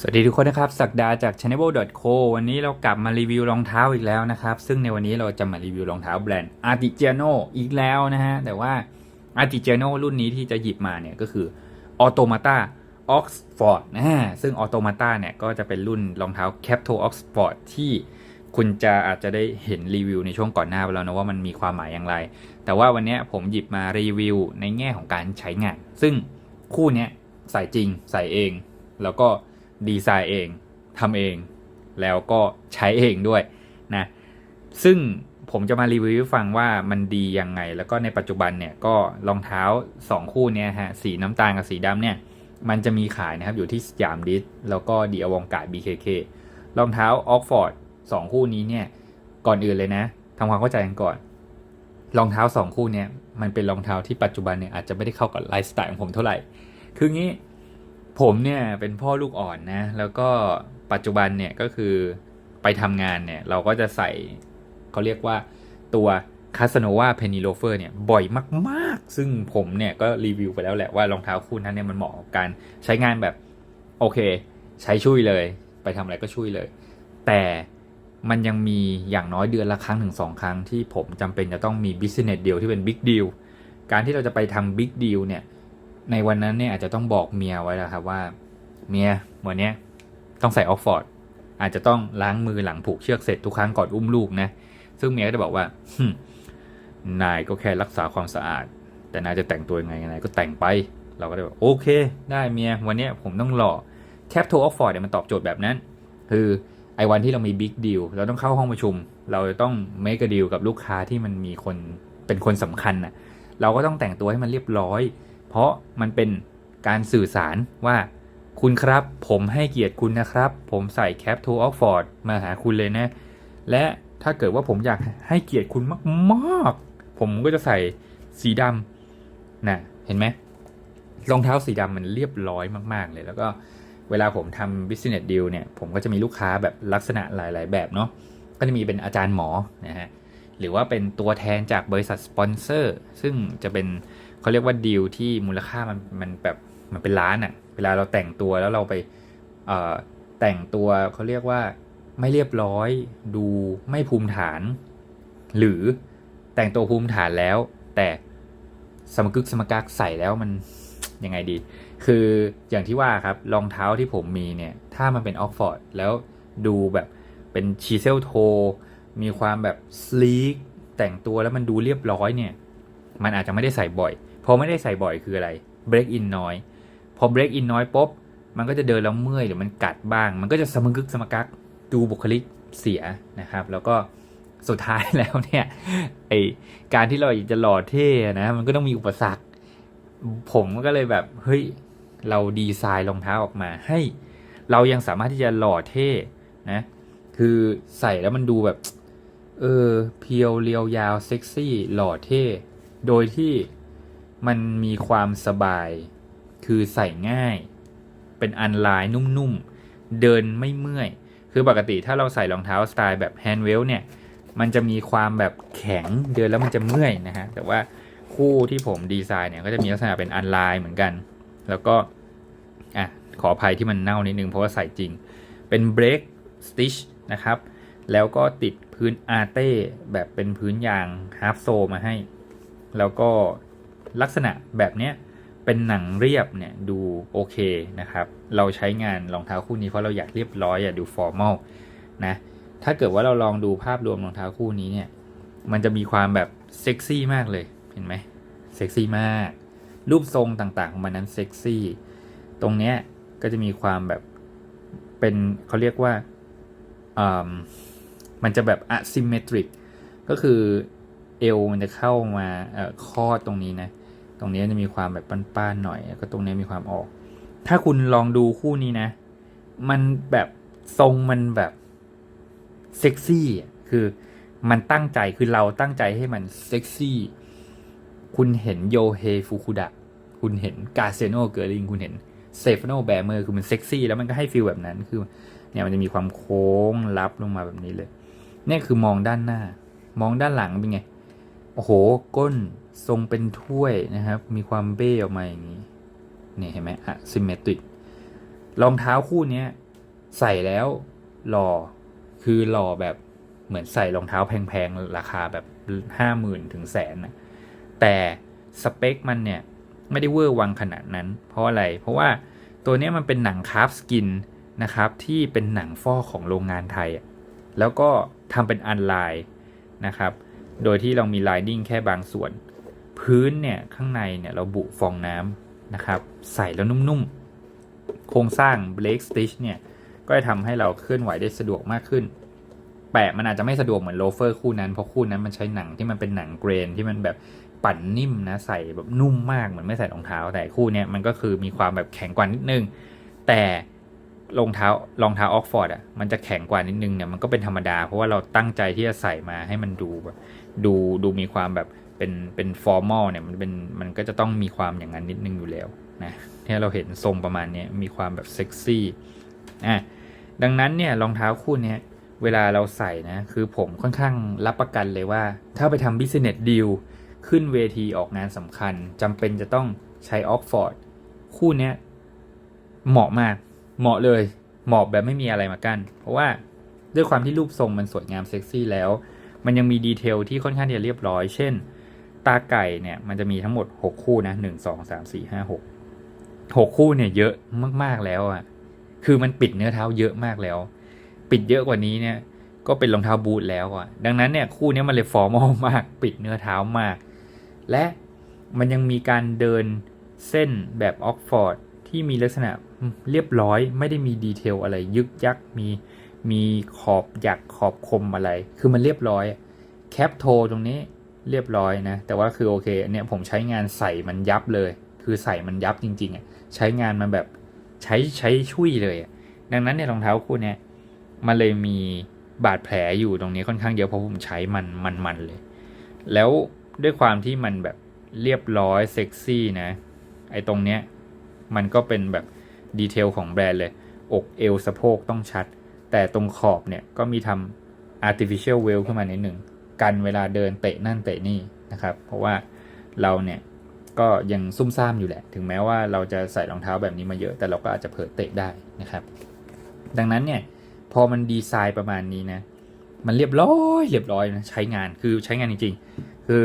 สวัสดีทุกคนนะครับ สักดาจาก channel.co วันนี้เรากลับมารีวิวรองเท้าอีกแล้วนะครับ ซึ่งในวันนี้เราจะมารีวิวรองเท้าแบรนด์ Artigiano อีกแล้วนะฮะ แต่ว่า Artigiano รุ่นนี้ที่จะหยิบมาเนี่ยก็คือ Automata Oxford นะฮะซึ่ง Automata เนี่ยก็จะเป็นรุ่นรองเท้า Capto Oxford ที่คุณจะอาจจะได้เห็นรีวิวในช่วงก่อนหน้าไปแล้วนะว่ามันมีความหมายอย่างไร แต่ว่าวันนี้ผมหยิบมารีวิวในแง่ของการใช้งาน ซึ่งคู่นี้ใส่จริงใส่เอง แล้วก็ ดีไซน์เองทำเอง แล้วก็ใช้เองด้วยนะซึ่งผมจะมารีวิวฟังว่ามันดียังไง แล้วก็ในปัจจุบันเนี่ยก็รองเท้า 2 คู่เนี้ยฮะสีน้ำตาลกับสีดำเนี่ยมันจะมีขายนะครับอยู่ที่สยามดิสแล้วก็ดีอวองการ์ด BKK รองเท้าออกฟอร์ดสองคู่นี้เนี่ยก่อนอื่นเลยนะทำความเข้าใจกันก่อน รองเท้าสองคู่เนี่ยมันเป็นรองเท้าที่ปัจจุบันเนี่ยอาจจะไม่ได้เข้ากับไลฟ์สไตล์ของผมเท่าไหร่ คืองี้ ผมเนี่ยเป็นพ่อลูกอ่อนนะ แล้วก็ปัจจุบันเนี่ยก็คือไปทำงานเนี่ย เราก็จะใส่เขาเรียกว่าตัวคาสโนวาเพนิโลเฟอร์เนี่ย บ่อยมาก ๆ ซึ่งผมเนี่ย ก็รีวิวไปแล้วแหละว่ารองเท้าคู่นั้นเนี่ยมันเหมาะกับการใช้งานแบบ โอเค ใช้ช่วยเลย ไปทำอะไรก็ช่วยเลย แต่มันยังมีอย่างน้อยเดือนละครั้งถึงสองครั้งที่ผมจำเป็นจะต้องมี business deal ที่เป็น big deal การที่เราจะไปทำ big deal เนี่ย ในวันนั้นเนี่ยอาจจะต้องบอกเมียไว้แล้วครับว่า เมียวันเนี้ยต้องใส่ออกฟอร์ดอาจจะต้องล้างมือหลังผูกเชือกเสร็จทุกครั้งก่อนอุ้มลูกนะ ซึ่งเมียก็จะบอกว่านายก็แค่รักษาความสะอาด แต่นายจะแต่งตัวยังไงนายก็แต่งไป เราก็ได้บอกโอเค ได้เมียวันนี้ผมต้องหล่อแคปโทออกฟอร์ดเนี่ยมันตอบโจทย์แบบนั้น คือไอ้วันที่เรามีบิ๊กดีลเราต้องเข้าห้องประชุม เราต้องเมก a ดีลกับลูกค้าที่มันมีคนเป็นคนสำคัญน่ะ เราก็ต้องแต่งตัวให้มันเรียบร้อย เพราะมันเป็นการสื่อสารว่าคุณครับ ผมให้เกียรติคุณนะครับ ผมใส่แคปทูออกฟอร์ดมาหาคุณเลยนะ และถ้าเกิดว่าผมอยากให้เกียรติคุณมากๆ ผมก็จะใส่สีดำนะเห็นไหมรองเท้าสีดำมันเรียบร้อยมาก ๆ เลย แล้วก็เวลาผมทำ business deal เนี่ย ผมก็จะมีลูกค้าแบบลักษณะหลาย ๆ แบบเนาะก็จะมีเป็นอาจารย์หมอนะฮะหรือว่าเป็นตัวแทนจากบริษัทสปอนเซอร์ซึ่งจะเป็น เขาเรียกว่าดีลที่มูลค่ามันมันแบบมันเป็นล้านอะ่ะ เวลาเราแต่งตัวแล้วเราไปเอ่อแต่งตัวเขาเรียกว่าไม่เรียบร้อย ดูไม่ภูมิฐาน หรือแต่งตัวภูมิฐานแล้ว แต่สมกึกสมกักใส่แล้วมันยังไงดี คืออย่างที่ว่าครับรองเท้าที่ผมมีเนี่ย ถ้ามันเป็นออกฟอร์ดแล้วดูแบบเป็นชีเซลโท มีความแบบสลีกแต่งตัวแล้วมันดูเรียบร้อยเนี่ย มันอาจจะไม่ได้ใส่บ่อย พอไม่ได้ใส่บ่อยคืออะไร break in น้อย พอ break in น้อยปุ๊บ มันก็จะเดินแล้วเมื่อยหรือมันกัดบ้าง มันก็จะสมกึกสมกักดูบุคลิกเสียนะครับ แล้วก็สุดท้ายแล้วเนี่ยไอการที่เราอยากจะหล่อเท่นะมันก็ต้องมีอุปสรรค ผมก็เลยแบบเฮ้ยเราดีไซน์รองเท้าออกมา ให้เรายังสามารถที่จะหล่อเท่นะคือใส่แล้วมันดูแบบ เออ เพียวเรียวยาว เซ็กซี่ หล่อเท่ โดยที่มันมีความสบาย คือใส่ง่าย เป็นอันลายนุ่มๆ เดินไม่เมื่อย คือปกติถ้าเราใส่รองเท้าสไตล์แบบแฮนด์เวลเนี่ย มันจะมีความแบบแข็งเดินแล้วมันจะเมื่อยนะฮะ แต่ว่าคู่ที่ผมดีไซน์เนี่ยก็จะมีลักษณะเป็นอันลายเหมือนกัน แล้วก็ อะ ขออภัยที่มันเน่านิดนึงเพราะว่าใส่จริง เป็นเบรกสติชนะครับ แล้วก็ติดพื้นอาร์เต้แบบเป็นพื้นยางฮาร์ฟโซมาให้ แล้วก็ลักษณะแบบเนี้ยเป็นหนังเรียบเนี่ยดูโอเคนะครับ เราใช้งานรองเท้าคู่นี้เพราะเราอยากเรียบร้อยอยากดูฟอร์มอลนะถ้าเกิดว่าเราลองดูภาพรวมรองเท้าคู่นี้เนี่ยมันจะมีความแบบเซ็กซี่มากเลยเห็นไหมเซ็กซี่มาก รูปทรงต่างๆของมันนั้นเซ็กซี่ตรงเนี้ยก็จะมีความแบบเป็นเขาเรียกว่าอืมมันจะแบบ asymmetric ก็คือ เอวมันจะเข้ามาเอ่อตรงนี้นะ ตรงนี้จะมีความแบบป้านๆหน่อย แล้วก็ตรงนี้มีความออก ถ้าคุณลองดูคู่นี้นะ มันแบบทรงมันแบบเซ็กซี่คือมันตั้งใจคือเราตั้งใจให้มันเซ็กซี่ คุณเห็นโยเฮฟุคุดะ คุณเห็นกาเซโนเกอร์ลิง คุณเห็นเซฟโนแบเมอร์ คือมันเซ็กซี่แล้วมันก็ให้ฟีลแบบนั้น คือเนี่ยมันจะมีความโค้งลับลงมาแบบนี้เลยเนี่ยคือมองด้านหน้า มองด้านหลังเป็นไง โอ้โหก้นทรงเป็นถ้วยนะครับ มีความเบ้ออกมาอย่างนี้เนี่ยเห็นไหมอะซิมเมตริกรองเท้าคู่นี้ใส่แล้วหล่อคือหล่อแบบเหมือนใส่รองเท้าแพงๆ ราคาแบบห้าหมื่นถึงแสนนะแต่สเปคมันเนี่ย ไม่ได้เวอร์วังขนาดนั้น เพราะอะไร เพราะว่าตัวนี้มันเป็นหนังคราฟสกินนะครับ ที่เป็นหนังฟอกของโรงงานไทย แล้วก็ทำเป็นอันไลน์นะครับ โดยที่เรามีไลนิ่งแค่บางส่วน พื้นเนี่ยข้างในเนี่ยเราบุฟองน้ำนะครับ ใส่แล้วนุ่มๆ โครงสร้าง b l a k e Stitch เนี่ยก็จะทำให้เราเคลื่อนไหวได้สะดวกมากขึ้น แปะมันอาจจะไม่สะดวกเหมือนโลเฟอร์คู่นั้น เพราะคู่นั้นมันใช้หนังที่มันเป็นหนังเกรนที่มันแบบปั่นนิ่มนะใส่แบบนุ่มมากเหมือนไม่ใส่รองเท้า แต่คู่เนี้ยมันก็คือมีความแบบแข็งกว่านิดนึง แต่ รองเท้ารองเท้าออกฟอร์ดอะมันจะแข็งกว่านิดนึงเนี่ยมันก็เป็นธรรมดา เพราะว่าเราตั้งใจที่จะใส่มาให้มันดูแบบดูดูมีความแบบเป็นเป็นฟอร์มอลเนี่ยมันเป็นมันก็จะต้องมีความอย่างนั้นนิดนึงอยู่แล้วนะที่เราเห็นทรงประมาณนี้มีความแบบเซ็กซี่อะดังนั้นเนี่ยรองเท้าคู่นี้เวลาเราใส่นะคือผมค่อนข้างรับประกันเลยว่า ถ้าไปทำ business deal ขึ้นเวทีออกงานสำคัญจำเป็นจะต้องใช้ออกฟอร์ดคู่นี้เหมาะมาก เหมาะเลยเหมาะแบบไม่มีอะไรมากั้นเพราะว่าด้วยความที่รูปทรงมันสวยงามเซ็กซี่แล้ว มันยังมีดีเทลที่ค่อนข้างที่จะเรียบร้อย เช่น ตาไก่เนี่ยมันจะมีทั้งหมด 6 คู่นะ 1 2 3 4 5 6 6 คู่เนี่ยเยอะมากๆแล้วอะ่ะคือมันปิดเนื้อเท้าเยอะมากแล้ว ปิดเยอะกว่านี้เนี่ยก็เป็นรองเท้าบูทแล้วอะดังนั้นเนี่ยคู่นี้มันเลยฟอร์มอลมาก ปิดเนื้อเท้ามาก และมันยังมีการเดินเส้นแบบออกฟอร์ดที่มีลักษณะ เรียบร้อยไม่ได้มีดีเทลอะไร ยึกยักมีมีขอบหยักขอบคมอะไร คือมันเรียบร้อยแคปโทตรงนี้เรียบร้อยนะ แต่ว่าคือโอเคเนี่ยผมใช้งานใส่มันยับเลย คือใส่มันยับจริงๆอะใช้งานมันแบบใช้ใช้ชุยเลยอะดังนั้นเนี่ยรองเท้าคู่เนี้ยมันเลยมีบาดแผลอยู่ตรงนี้ค่อนข้างเยอะเพราะผมใช้มันมันมันเลย แล้วด้วยความที่มันแบบเรียบร้อยเซ็กซี่นะ ไอ้ตรงเนี้ยมันก็เป็นแบบ ดีเทลของแบรนด์เลย อกเอวสะโพกต้องชัด แต่ตรงขอบเนี่ยก็มีทำ artificial well ขึ้นมานิดหนึ่ง กันเวลาเดินเตะนั่นเตะนี่นะครับ เพราะว่าเราเนี่ยก็ยังซุ่มซ่ามอยู่แหละ ถึงแม้ว่าเราจะใส่รองเท้าแบบนี้มาเยอะ แต่เราก็อาจจะเผลอเตะได้นะครับ ดังนั้นเนี่ยพอมันดีไซน์ประมาณนี้นะ มันเรียบร้อยเรียบร้อยนะใช้งานคือใช้งานจริงๆ คือ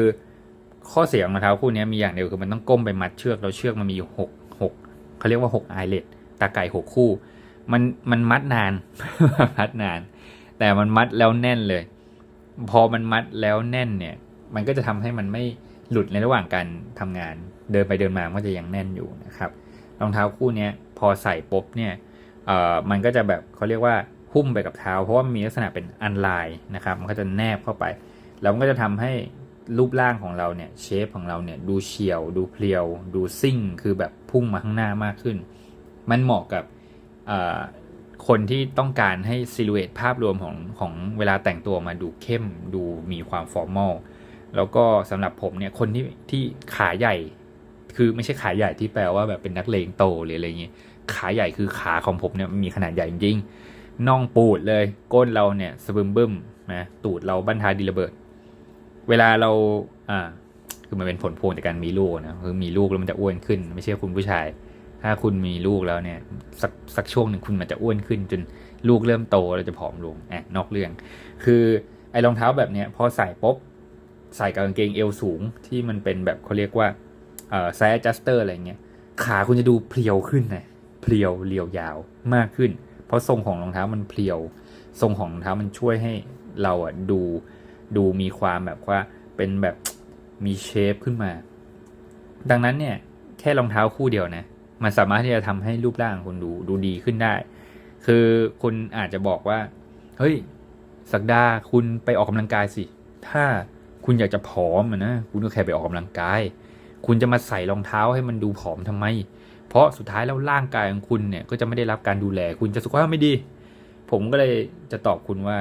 ข้อเสียของรองเท้าคู่นี้มีอย่างเดียวคือมันต้องก้มไปมัดเชือกแล้วเชือกมันมีอยู่หกหกเขาเรียกว่าหกไอเลต ตาไก่หกคู่ มันมันมัดนาน มัดนาน แต่มันมัดแล้วแน่นเลย พอมันมัดแล้วแน่นเนี่ย มันก็จะทำให้มันไม่หลุดในระหว่างการทำงาน เดินไปเดินมามันก็จะยังแน่นอยู่นะครับรองเท้าคู่เนี้ยพอใส่ปุ๊บเนี่ยเอ่อมันก็จะแบบเขาเรียกว่าหุ้มไปกับเท้า เพราะว่ามีลักษณะเป็นอันไลน์นะครับ มันก็จะแนบเข้าไป แล้วมันก็จะทำให้รูปร่างของเราเนี่ยเชฟของเราเนี่ยดูเฉียว ดูเพลียว ดูซิ่ง คือแบบพุ่งมาข้างหน้ามากขึ้น มันเหมาะกับคนที่ต้องการให้ซิลูเอตภาพรวมของของเวลาแต่งตัวมาดูเข้มดูมีความฟอร์มอลแล้วก็สำหรับผมเนี่ยคนที่ที่ขาใหญ่ คือไม่ใช่ขาใหญ่ที่แปลว่าแบบเป็นนักเลงโตหรืออะไรเงี้ยขาใหญ่คือขาของผมเนี่ยมีขนาดใหญ่จริงๆน่องปูดเลยก้นเราเนี่ยสะบึมบึมนะตูดเราบั้นท้ายดีระเบิด เวลาเราอ่าคือมันเป็นผลพวงจากการมีลูกนะคือมีลูกแล้วมันจะอ้วนขึ้น ไม่ใช่คุณผู้ชาย ถ้าคุณมีลูกแล้วเนี่ยสักสักช่วงหนึ่งคุณมันจะอ้วนขึ้น จนลูกเริ่มโตเราจะผอมลงแอบนอกเรื่อง คือไอ้รองเท้าแบบเนี้ยพอใส่ปุ๊บใส่กับกางเกงเอวสูงที่มันเป็นแบบเขาเรียกว่าเอ่อไซส์ adjuster อะไรเงี้ยขาคุณจะดูเพรียวขึ้นนะเพรียวเรียวยาวมากขึ้น เพราะทรงของรองเท้ามันเพรียว ทรงของรองเท้ามันช่วยให้เราอะดูดูมีความแบบว่าเป็นแบบมีเชฟขึ้นมา ดังนั้นเนี่ยแค่รองเท้าคู่เดียวนะ มันสามารถที่จะทำให้รูปร่างคุณดูดูดีขึ้นได้ คือคุณอาจจะบอกว่า เฮ้ย สักดาคุณไปออกกำลังกายสิ ถ้าคุณอยากจะผอมนะ คุณก็แค่ไปออกกำลังกาย คุณจะมาใส่รองเท้าให้มันดูผอมทำไม เพราะสุดท้ายแล้วร่างกายของคุณเนี่ยก็จะไม่ได้รับการดูแล คุณจะสุขภาพไม่ดี ผมก็เลยจะตอบคุณว่า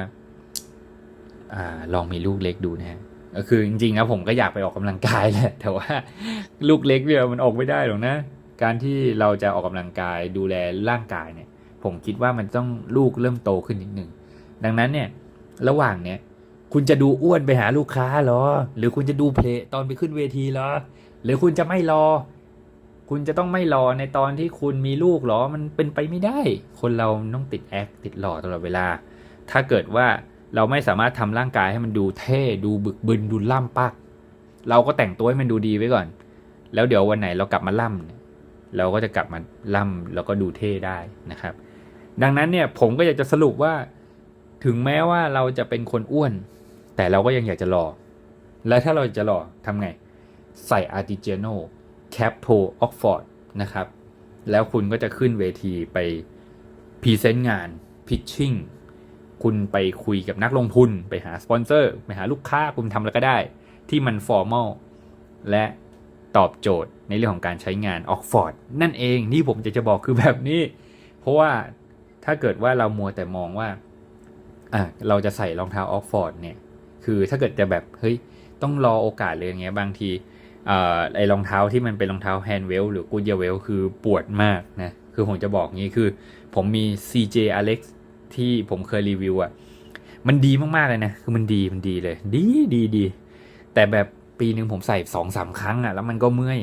อ่าลองมีลูกเล็กดูนะฮะก็คือจริงๆนะผมก็อยากไปออกกำลังกายแหละแต่ว่าลูกเล็กเนี่ยมันออกไม่ได้หรอกนะ การที่เราจะออกกำลังกายดูแลร่างกายเนี่ย ผมคิดว่ามันต้องลูกเริ่มโตขึ้นนิดหนึ่งดังนั้นเนี่ยระหว่างเนี้ยคุณจะดูอ้วนไปหาลูกค้าเหรอ หรือคุณจะดูเพลตอนไปขึ้นเวทีเหรอ หรือคุณจะไม่รอ คุณจะต้องไม่รอในตอนที่คุณมีลูกเหรอ มันเป็นไปไม่ได้ คนเราต้องติดแอคติดหล่อตลอดเวลา ถ้าเกิดว่าเราไม่สามารถทำร่างกายให้มันดูเท่ดูบึกบึนดูล่ำปัก เราก็แต่งตัวให้มันดูดีไว้ก่อน แล้วเดี๋ยววันไหนเรากลับมาล่ำ เราก็จะกลับมาล่ำแล้วก็ดูเท่ได้นะครับ ดังนั้นเนี่ยผมก็อยากจะสรุปว่า ถึงแม้ว่าเราจะเป็นคนอ้วน แต่เราก็ยังอยากจะหล่อและถ้าเราจะหล่อทำไง ใส่ Artigiano Cap Toe Oxford นะครับ แล้วคุณก็จะขึ้นเวทีไปพรีเซนต์งาน pitching คุณไปคุยกับนักลงทุน ไปหาสปอนเซอร์ ไปหาลูกค้า คุณทำอะไรก็ได้ ที่มัน formal และ ตอบโจทย์ในเรื่องของการใช้งาน Oxford นั่นเองนี่ผมจะจะบอกคือแบบนี้ เพราะว่าถ้าเกิดว่าเรามัวแต่มองว่าอะเราจะใส่รองเท้าออกฟอร์ดเนี่ยคือถ้าเกิดจะแบบเฮ้ยต้องรอโอกาสเลยอย่างเงี้ยบางทีอ่อไอรองเท้าที่มันเป็นรองเท้าแฮนด์เวลหรือกูเยเวลคือปวดมากนะคือผมจะบอกงี้คือ ผมมี CJ Alex ที่ผมเคยรีวิวอะ่ะมันดีมากๆเลยนะ คือมันดีมันดีเลย ดีดีดีแต่แบบ ปีหนึ่งผมใส่สองสามครั้งอะ่ะแล้วมันก็เมื่อย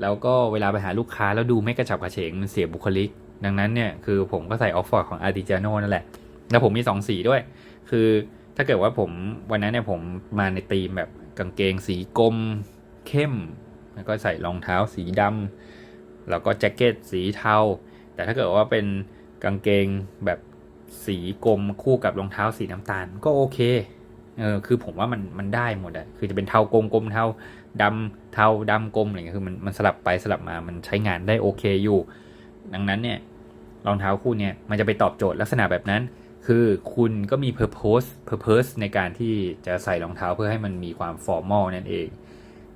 แล้วก็เวลาไปหาลูกค้าแล้วดูไม่กระฉับกระเฉงมันเสียบุคลิก ดังนั้นเนี่ยคือผมก็ใส่ออฟฟอร์ดของ Artigiano นั่นแหละ แล้วผมมีสองสีด้วย คือถ้าเกิดว่าผมวันนั้นเนี่ยผมมาในธีมแบบกางเกงสีกรมเข้ม แล้วก็ใส่รองเท้าสีดำแล้วก็แจ็คเก็ตสีเทา แต่ถ้าเกิดว่าเป็นกางเกงแบบสีกรมคู่กับรองเท้าสีน้ำตาลก็โอเค เออคือผมว่ามันมันได้หมดอะคือจะเป็นเทากรมกรมเทาดำเทาดำกรมอะไรเงี้ยคือมันมันสลับไปสลับมามันใช้งานได้โอเคอยู่ ดังนั้นเนี่ยรองเท้าคู่เนี้ยมันจะไปตอบโจทย์ลักษณะแบบนั้น คือคุณก็มี purpose purpose ในการที่จะใส่รองเท้าเพื่อให้มันมีความ formal นั่นเอง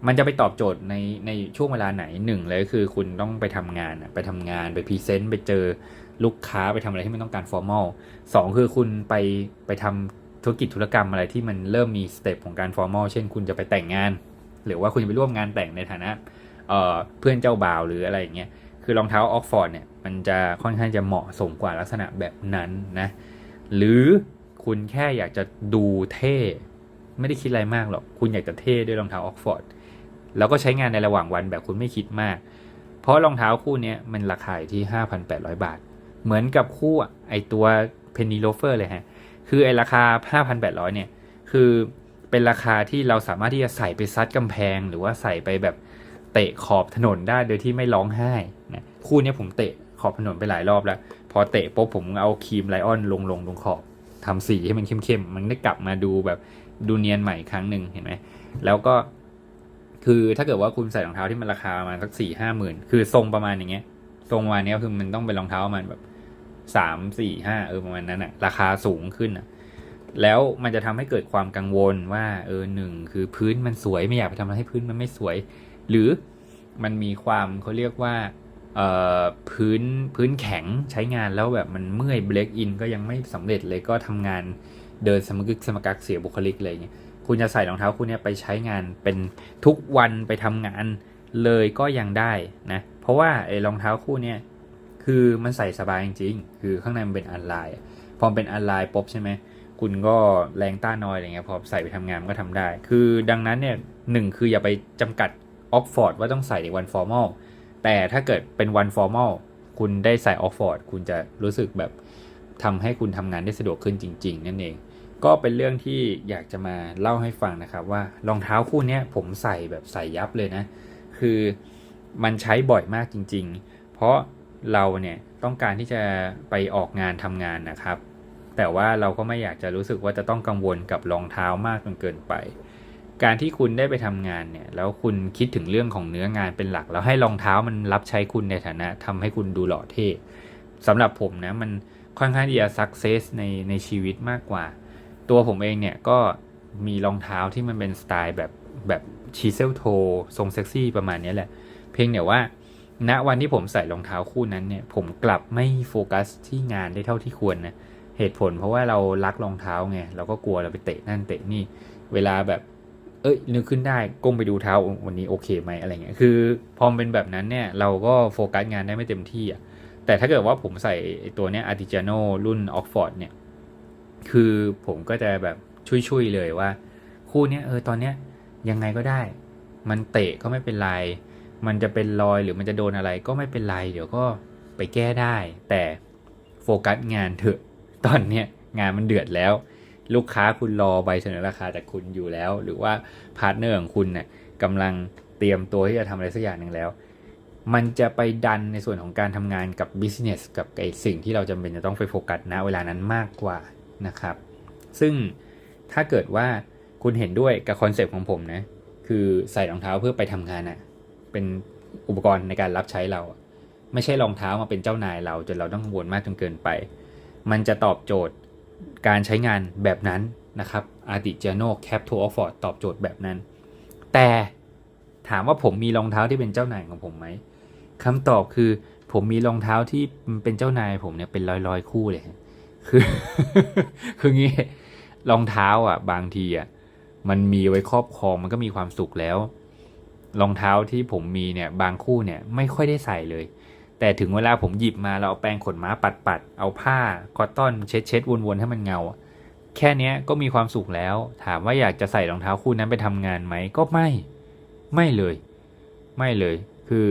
มันจะไปตอบโจทย์ในในช่วงเวลาไหนหนึ่งเลยคือคุณต้องไปทำงานอะไปทำงานไปพรีเซนต์ไปเจอลูกค้าไปทำอะไรที่มันต้องการ formal สองคือคุณไปไปทำ ธุรกิจธุรกรรมอะไรที่มันเริ่มมีสเต็ปของการ formal เช่นคุณจะไปแต่งงาน หรือว่าคุณจะไปร่วมงานแต่งในฐานะเเพื่อนเจ้าบ่าวหรืออะไรอย่างเงี้ยคือรองเท้าออกฟอร์ดเนี่ยมันจะค่อนข้างจะเหมาะสมกว่าลักษณะแบบนั้นนะหรือคุณแค่อยากจะดูเท่ไม่ได้คิดอะไรมากหรอก คุณอยากจะเท่ด้วยรองเท้าออกฟอร์ดแล้วก็ใช้งานในระหว่างวันแบบคุณไม่คิดมาก เพราะรองเท้าคู่นี้มันราคาอยู่ที่ 5,800 บาท เหมือนกับคู่ไอตัวเพนนีโลเฟอร์เลยฮะ คือไอราคา 5,800 เนี่ย คือเป็นราคาที่เราสามารถที่จะใส่ไปซัดกำแพง หรือว่าใส่ไปแบบเตะขอบถนนได้โดยที่ไม่ร้องไห้นะคู่นี้ผมเตะขอบถนนไปหลายรอบแล้ว พอเตะปุ๊บผมเอาครีมไลออนลงลงตรงขอบทำสีให้มันเข้มๆ มันได้กลับมาดูแบบดูเนียนใหม่อีกครั้งหนึ่งเห็นไหม แล้วก็คือถ้าเกิดว่าคุณใส่รองเท้าที่มันราคาประมาณสักสี่ห้าหมื่นคือทรงประมาณอย่างเงี้ย ทรงประมานี้คือมันต้องเป็นรองเท้ามาณแบบ สามสี่ห้าเออประมาณนั้นอะราคาสูงขึ้นอะแล้วมันจะทำให้เกิดความกังวลว่าเออหนึ่งคือพื้นมันสวยไม่อยากไปทำอะไรให้พื้นมันไม่สวย หรือมันมีความเขาเรียกว่าเอ่อพื้นพื้นแข็งใช้งานแล้วแบบมันเมื่อยเบรกอินก็ยังไม่สำเร็จเลยก็ทำงานเดินสมกึกสมกักเสียบุคลิกอะไรเงี้ยคุณจะใส่รองเท้าคู่เนี้ยไปใช้งานเป็นทุกวันไปทำงานเลยก็ยังได้นะเพราะว่าไอ้รองเท้าคู่เนี้ย คือมันใส่สบายจริงๆ คือข้างในมันเป็นอันไลน์พอเป็นอันไลน์ปุ๊บใช่ไหมคุณก็แรงต้านน้อยอะไรเงี้ยพอใส่ไปทำงานก็ทำได้ คือดังนั้นเนี่ยหนึ่งคืออย่าไปจำกัดออกฟอร์ดว่าต้องใส่ในวันฟอร์มอลแต่ถ้าเกิดเป็นวันฟอร์มอลคุณได้ใส่ออฟฟอร์ดคุณจะรู้สึกแบบทำให้คุณทำงานได้สะดวกขึ้นจริง ๆ นั่นเอง ก็เป็นเรื่องที่อยากจะมาเล่าให้ฟังนะครับ ว่ารองเท้าคู่นี้ผมใส่แบบใส่ยับเลยนะ คือมันใช้บ่อยมากจริง ๆ เพราะ เราเนี่ยต้องการที่จะไปออกงานทำงานนะครับ แต่ว่าเราก็ไม่อยากจะรู้สึกว่าจะต้องกังวลกับรองเท้ามากจนเกินไป การที่คุณได้ไปทำงานเนี่ยแล้วคุณคิดถึงเรื่องของเนื้องานเป็นหลัก แล้วให้รองเท้ามันรับใช้คุณในฐานะทำให้คุณดูหล่อเท่สำหรับผมนะมันค่อนข้างที่จะสักเซสในในชีวิตมากกว่า ตัวผมเองเนี่ยก็มีรองเท้าที่มันเป็นสไตล์แบบแบบชีเซลโททรงเซ็กซี่ประมาณนี้แหละ เพียงแต่ว่า ณวันที่ผมใส่รองเท้าคู่นั้นเนี่ย ผมกลับไม่โฟกัสที่งานได้เท่าที่ควรนะเหตุผลเพราะว่าเรารักรองเท้าไงเราก็กลัวเราไปเตะนั่นเตะนี่ เวลาแบบ เอ้ยนึกขึ้นได้ก้มไปดูเท้าวันนี้โอเคไหมอะไรเงี้ยคือพอมนเป็นแบบนั้นเนี่ยเราก็โฟกัสงานได้ไม่เต็มที่อะแต่ถ้าเกิดว่าผมใส่ตัวเนี้ย Artigiano รุ่น Oxford เนี่ย คือผมก็จะแบบช่วยๆเลยว่า คู่เนี้ยเออตอนเนี้ยยังไงก็ได้ มันเตะก็ไม่เป็นไร มันจะเป็นรอยหรือมันจะโดนอะไรก็ไม่เป็นไร เดี๋ยวก็ไปแก้ได้ แต่โฟกัสงานเถอะ ตอนเนี้ยงานมันเดือดแล้ว ลูกค้าคุณรอใบเสนอราคาจากคุณอยู่แล้ว หรือว่าพาร์ทเนอร์ของคุณเนี่ยกำลังเตรียมตัวที่จะทำอะไรสักอย่างหนึ่งแล้ว มันจะไปดันในส่วนของการทำงานกับ business กับไอสิ่งที่เราจำเป็นจะต้องไปโฟกัสณเวลานั้นมากกว่านะครับ ซึ่งถ้าเกิดว่าคุณเห็นด้วยกับคอนเซปต์ของผมนะ คือใส่รองเท้าเพื่อไปทำงานอะ่ะ เป็นอุปกรณ์ในการรับใช้เรา ไม่ใช่รองเท้ามาเป็นเจ้านายเราจนเราต้องกังวลมากจนเกินไป มันจะตอบโจทย์การใช้งานแบบนั้นนะครับ Artigiano Cap to Oxford ตอบโจทย์แบบนั้น แต่ถามว่าผมมีรองเท้าที่เป็นเจ้านายของผมไหมคำตอบคือผมมีรองเท้าที่เป็นเจ้านายผมเนี่ยเป็นร้อยร้อยๆคู่เลย คือคืองี้รองเท้าอะ บางทีอะมันมีไว้ครอบครองมันก็มีความสุขแล้ว รองเท้าที่ผมมีเนี่ยบางคู่เนี่ยไม่ค่อยได้ใส่เลย แต่ถึงเวลาผมหยิบมาเราเอาแปรงขนม้าปัดปัดๆเอาผ้าคอตตอนเช็ดเช็ดวนๆให้มันเงา แค่นี้ก็มีความสุขแล้ว ถามว่าอยากจะใส่รองเท้าคู่นั้นไปทำงานไหมก็ไม่ ไม่เลย ไม่เลย คือ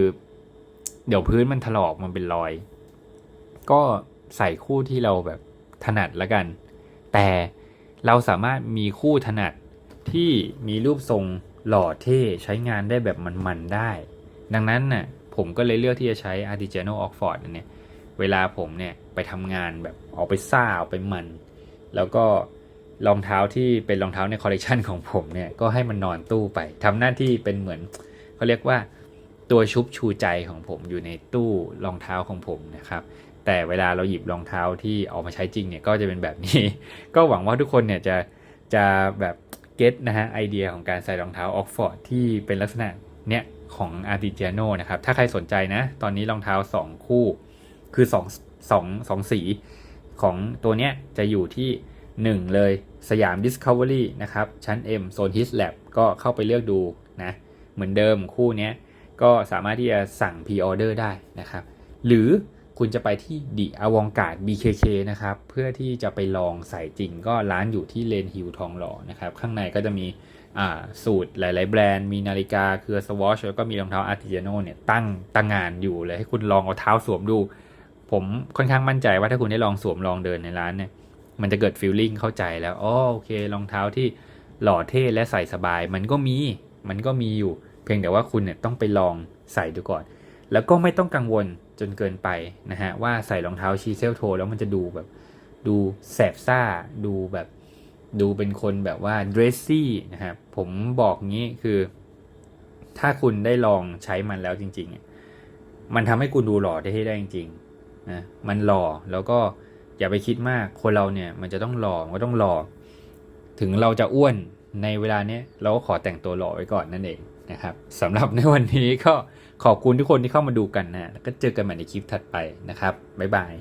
เดี๋ยวพื้นมันถลอกมันเป็นรอย ก็ใส่คู่ที่เราแบบถนัดละกัน แต่เราสามารถมีคู่ถนัดที่มีรูปทรง หล่อเท่ใช้งานได้แบบมันๆได้ ดังนั้นน่ะผมก็เลยเลือกที่จะใช้ Artigiano Oxford อันเนี่ยเวลาผมเนี่ยไปทำงานแบบออกไปซ่าออกไปมัน แล้วก็รองเท้าที่เป็นรองเท้าในคอลเลกชันของผมเนี่ยก็ให้มันนอนตู้ไปทำหน้าที่เป็นเหมือนเขาเรียกว่าตัวชุบชูใจของผมอยู่ในตู้รองเท้าของผมนะครับแต่เวลาเราหยิบรองเท้าที่ออกมาใช้จริงเนี่ยก็จะเป็นแบบนี้ ก็หวังว่าทุกคนเนี่ยจะจะแบบ เก็ตนะฮะไอเดียของการใส่รองเท้าออกฟอร์ดที่เป็นลักษณะเนี่ยของ Artigiano นนะครับ ถ้าใครสนใจนะ ตอนนี้รองเท้า 2 คู่ คือ2 2 2 สี ของตัวเนี้ยจะอยู่ที่ 1 เลยสยาม Discovery นะครับ ชั้น M โซน His Lab ก็เข้าไปเลือกดูนะ เหมือนเดิมคู่เนี้ยก็สามารถที่จะสั่ง Pre-order ได้นะครับ หรือ คุณจะไปที่ดิอวองการ์ด BKK นะครับ เพื่อที่จะไปลองใส่จริงก็ร้านอยู่ที่เลนฮิลทองหล่อนะครับ ข้างในก็จะมีสูตรหลาย ๆ แบรนด์มีนาฬิกาเครือสวอชแล้วก็มีรองเท้า Artigiano เนี่ยตั้งตั้งงานอยู่เลยให้คุณลองเอาเท้าสวมดู ผมค่อนข้างมั่นใจว่าถ้าคุณได้ลองสวมลองเดินในร้านเนี่ยมันจะเกิดฟีลลิ่งเข้าใจแล้วอ๋อโอเครองเท้าที่หล่อเท่และใส่สบาย มันก็มีมันก็มีอยู่ เพียงแต่ว่าคุณเนี่ยต้องไปลองใส่ดูก่อน แล้วก็ไม่ต้องกังวลจนเกินไปนะฮะว่าใส่รองเท้าชีเซลโทแล้วมันจะดูแบบดูแสบซ่าดูแบบดูเป็นคนแบบว่าเดรสซี่นะครับผมบอกงี้คือ ถ้าคุณได้ลองใช้มันแล้วจริงๆ มันทำให้คุณดูหล่อได้ให้ได้จริงๆนะมันหล่อแล้วก็อย่าไปคิดมากคนเราเนี่ย มันจะต้องหล่อมันก็ต้องหล่อถึงเราจะอ้วนในเวลาเนี้ยเราก็ขอแต่งตัวหล่อไว้ก่อนนั่นเองนะครับสำหรับในวันนี้ก็ ขอบคุณทุกคนที่เข้ามาดูกันนะแล้วก็เจอกันใหม่ในคลิปถัดไปนะครับบ๊ายบาย